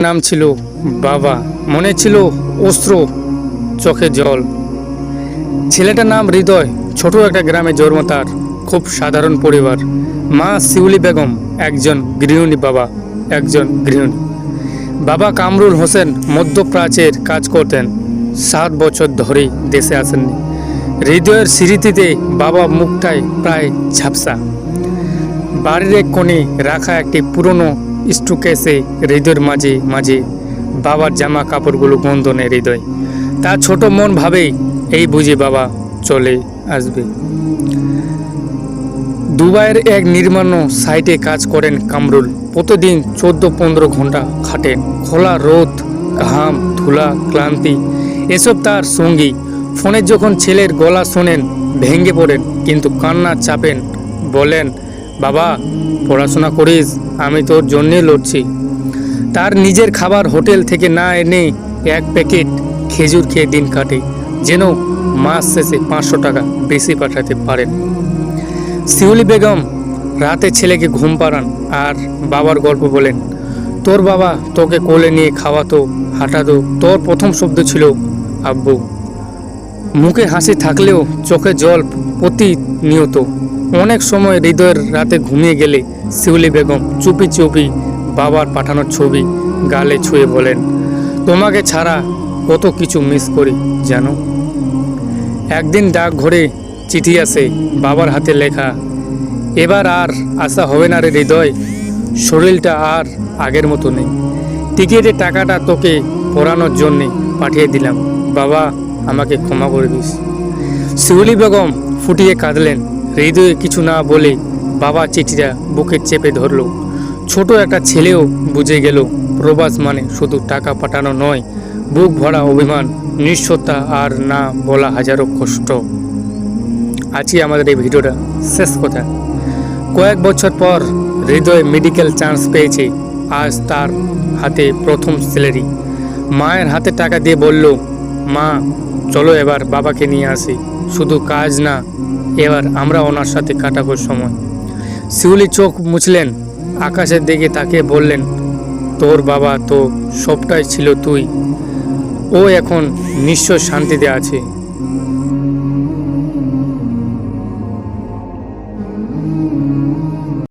নাম ছিল বাবা, মনে ছিল অস্ত্র চোখে জল। ছেলেটার নাম হৃদয়, ছোট একটা গ্রামে জন্ম তার, খুব সাধারণ পরিবার। মা শিউলি বেগম, একজন গৃহিণী বাবা, একজন গৃহিণী। বাবা কামরুল হোসেন মধ্যপ্রাচ্যের কাজ করতেন, সাত বছর ধরেই দেশে আসেননি। হৃদয়ের স্মৃতিতে বাবা মুখটায় প্রায় ঝাপসা। বাড়ির কোণে রাখা একটি পুরনো স্টুকেসে হৃদয়ের মাঝে মাঝে বাবার জামা কাপড়গুলো বন্ধনে হৃদয়। তা ছোট মন ভাবেই এই বুঝে বাবা চলে আসবে। দুবাইয়ের এক নির্মাণ সাইটে কাজ করেন কামরুল। প্রতিদিন চোদ্দ পনেরো ঘণ্টা খাটেন। খোলা রোদ, ঘাম, ধুলা, ক্লান্তি, এসব তার সঙ্গী। ফোনে যখন ছেলের গলা শোনেন, ভেঙে পড়েন, কিন্তু কান্না চাপেন, বলেন বাবা, পড়াশোনা করিস, আমি তোর জন্যে লড়ছি। তার নিজের খাবার হোটেল থেকে না এনে এক প্যাকেট খেজুর খেয়ে দিন কাটে, যেন মাস শেষে পাঁচশো টাকা বেশি পাঠাতে পারেন। শিউলি বেগম রাতে ছেলেকে ঘুম পাড়ান আর বাবার গল্প বলেন, তোর বাবা তোকে কোলে নিয়ে খাওয়াতো, হাঁটাতো, তোর প্রথম শব্দ ছিল, আব্বু। মুখে হাসি থাকলেও চোখে জল প্রতিনিয়ত অনেক সময় হৃদয়ের রাতে ঘুমিয়ে গেলে শিউলি বেগম চুপি চুপি বাবার পাঠানোর ছবি গালে ছুঁয়ে বলেন, তোমাকে ছাড়া কত কিছু মিস করি, জানো? একদিন ডাক ঘরে চিঠি আসে বাবার হাতে লেখা, এবার আর আশা হবে না রে হৃদয়, শরীরটা আর আগের মতো নেই। টিকিটের টাকাটা তোকে পড়ানোর জন্যে পাঠিয়ে দিলাম, বাবা আমাকে ক্ষমা করে দিস। শিউলি বেগম ফুটিয়ে কাঁদলেন হৃদয়ে কিছু না বলে বাবা চিঠিটা বুকে চেপে ধরলো। ছোট একটা ছেলেও বুঝে গেল, প্রবাস মানে শুধু টাকা পাঠানো নয়, বুক ভরা অভিমান, নিঃস্বতা আর না বলা হাজারো কষ্ট। আজকে আমাদের এই ভিডিওটা শেষ কথা। কয়েক বছর পর হৃদয় মেডিকেল চান্স পেয়েছে, আজ তার হাতে প্রথম স্যালারি মায়ের হাতে টাকা দিয়ে বলল, মা, চলো এবার বাবাকে নিয়ে আসি, শুধু কাজ না এবার আমরা ওনার সাথে কাটাবো সময়। শিউলি চোখ মুছলেন, আকাশের দিকে তাকে বললেন, তোর বাবা তো সবটাই ছিল তুই। ও এখন নিশ্চয় শান্তিতে আছে।